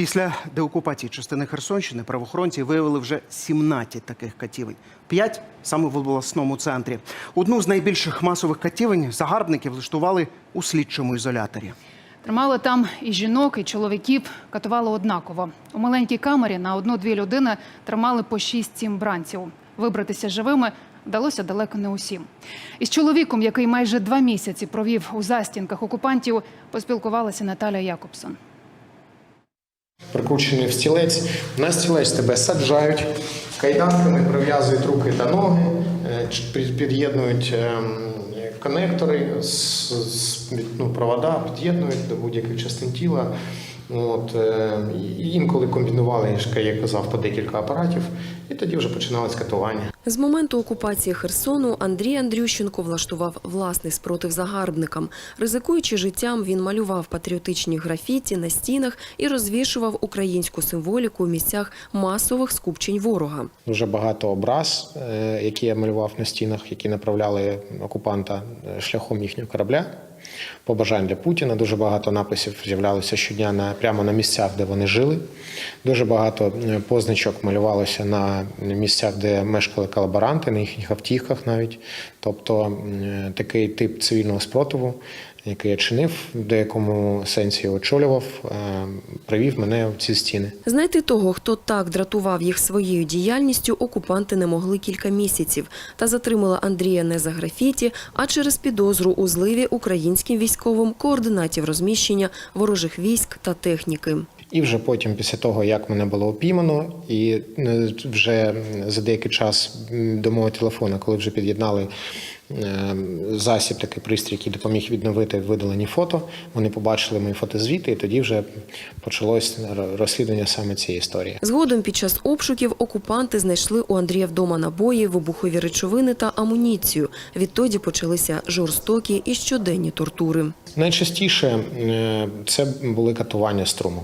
Після деокупації частини Херсонщини правоохоронці виявили вже 17 таких катівень. П'ять саме в обласному центрі. Одну з найбільших масових катівень загарбники влаштували у слідчому ізоляторі. Тримали там і жінок, і чоловіків, катували однаково. У маленькій камері на одну-дві людини тримали по 6-7 бранців. Вибратися живими вдалося далеко не усім. Із чоловіком, який майже два місяці провів у застінках окупантів, поспілкувалася Наталя Якобсон. Прикручений в стілець. На стілець тебе саджають, кайданками прив'язують руки та ноги, е, під'єднують ем, конектори, ну, провода, під'єднують до будь-яких частин тіла. От, е, інколи комбінували, як я казав, по декілька апаратів, і тоді вже починалось катування. З моменту окупації Херсону Андрій Андрющенко влаштував власний спротив загарбникам. Ризикуючи життям, він малював патріотичні графіті на стінах і розвішував українську символіку у місцях масових скупчень ворога. Дуже багато образ, е, які я малював на стінах, які направляли окупанта е, шляхом їхнього корабля. Побажань для Путіна. Дуже багато написів з'являлося щодня на прямо на місцях, де вони жили. Дуже багато е, позначок малювалося на місцях, де мешкали колаборанти, на їхніх автівках навіть. Тобто такий тип цивільного спротиву, який я чинив, в деякому сенсі очолював, е, привів мене в ці стіни. Знайти того, хто так дратував їх своєю діяльністю, окупанти не могли кілька місяців та затримала Андрія не за графіті, а через підозру у зливі українським військовим координатів розміщення ворожих військ та техніки. І вже потім, після того, як мене було опіймано, і е, вже за деякий час до мого телефона, коли вже під'єднали е, засіб, такий пристрій, який допоміг відновити видалені фото, вони побачили мої фотозвіти, і тоді вже почалось розслідування саме цієї історії. Згодом під час обшуків окупанти знайшли у Андрія вдома набої, вибухові речовини та амуніцію. Відтоді почалися жорстокі і щоденні тортури. Найчастіше е, це були катування струму.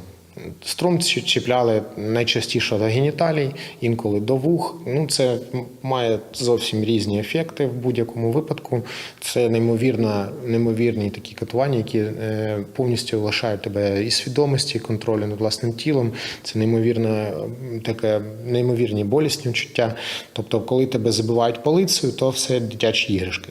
Струм чіпляли найчастіше до геніталій, інколи до вух. Ну, це має зовсім різні ефекти в будь-якому випадку. Це неймовірно, неймовірні такі катування, які е, повністю лишають тебе і свідомості, і контролю над власним тілом. Це неймовірно таке неймовірні болісні відчуття. Тобто, коли тебе забивають полицею, то все дитячі іграшки.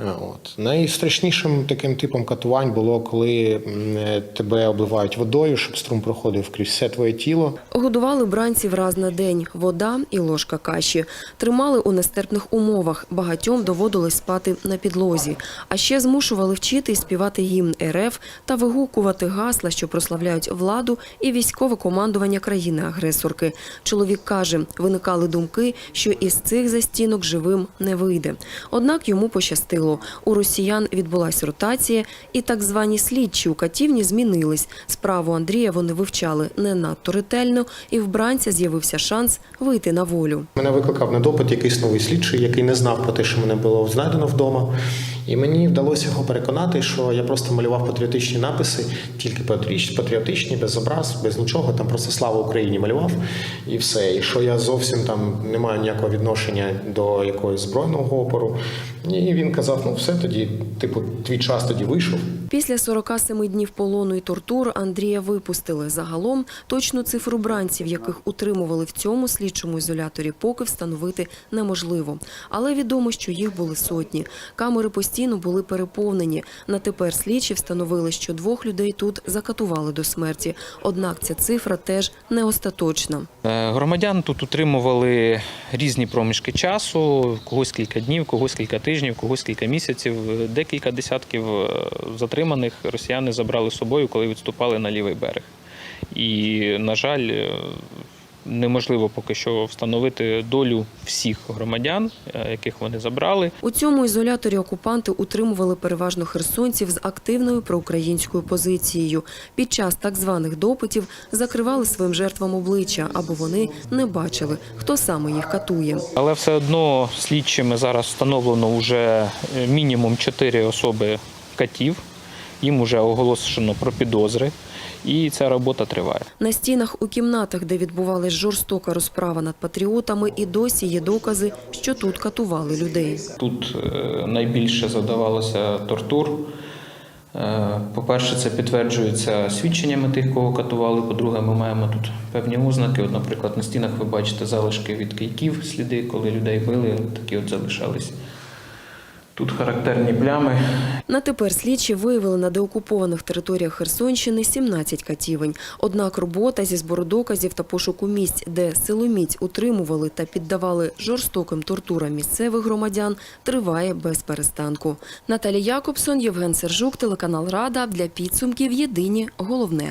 Е, От. Найстрашнішим таким типом катувань було, коли е, тебе обливають водою, щоб струм проходив крізь все твоє тіло. Годували бранців раз на день – вода і ложка каші. Тримали у нестерпних умовах. Багатьом доводилось спати на підлозі. А ще змушували вчити і співати гімн РФ та вигукувати гасла, що прославляють владу і військове командування країни-агресорки. Чоловік каже, виникали думки, що із цих застінок живим не вийде. Однак йому пощастило. У росіян відбулась ротація, і так звані слідчі у катівні змінились. Справу Андрія вони вивчали не надто ретельно, і в бранця з'явився шанс вийти на волю. Мене викликав на допит якийсь новий слідчий, який не знав про те, що мене було знайдено вдома. І мені вдалося його переконати, що я просто малював патріотичні написи, тільки патріотичні, без образ, без нічого. Там просто слава Україні малював і все. І що я зовсім там не маю ніякого відношення до якогось збройного опору. І він казав: ну все тоді, типу, твій час тоді вийшов. Після 47 днів полону і тортур Андрія випустили. Загалом точну цифру бранців, яких утримували в цьому слідчому ізоляторі, поки встановити неможливо. Але відомо, що їх були сотні. Камери постійно були переповнені. На тепер слідчі встановили, що двох людей тут закатували до смерті. Однак ця цифра теж не остаточна. Е, Громадян тут утримували різні проміжки часу, когось кілька днів, когось кілька тижнів, когось кілька місяців. Декілька десятків е, затриманих росіяни забрали з собою, коли відступали на лівий берег. І, на жаль, е, неможливо поки що встановити долю всіх громадян, е, яких вони забрали. У цьому ізоляторі окупанти утримували переважно херсонців з активною проукраїнською позицією. Під час так званих допитів закривали своїм жертвам обличчя, аби вони не бачили, хто саме їх катує. Але все одно слідчими зараз встановлено вже е, мінімум 4 особи катів. Їм вже оголошено про підозри, і ця робота триває. На стінах у кімнатах, де відбувалась жорстока розправа над патріотами, і досі є докази, що тут катували людей. Тут е, найбільше задавалося тортур. Е, По-перше, це підтверджується свідченнями тих, кого катували. По-друге, ми маємо тут певні ознаки. От, наприклад, на стінах ви бачите залишки від кийків, сліди, коли людей били, такі от залишались. Тут характерні плями. На тепер слідчі виявили на деокупованих територіях Херсонщини 17 катівень. Однак робота зі збору доказів та пошуку місць, де силоміць утримували та піддавали жорстоким тортурам місцевих громадян, триває без перестанку. Наталія Якобсон, Євген Сержук, телеканал Рада для підсумків. Єдині головне.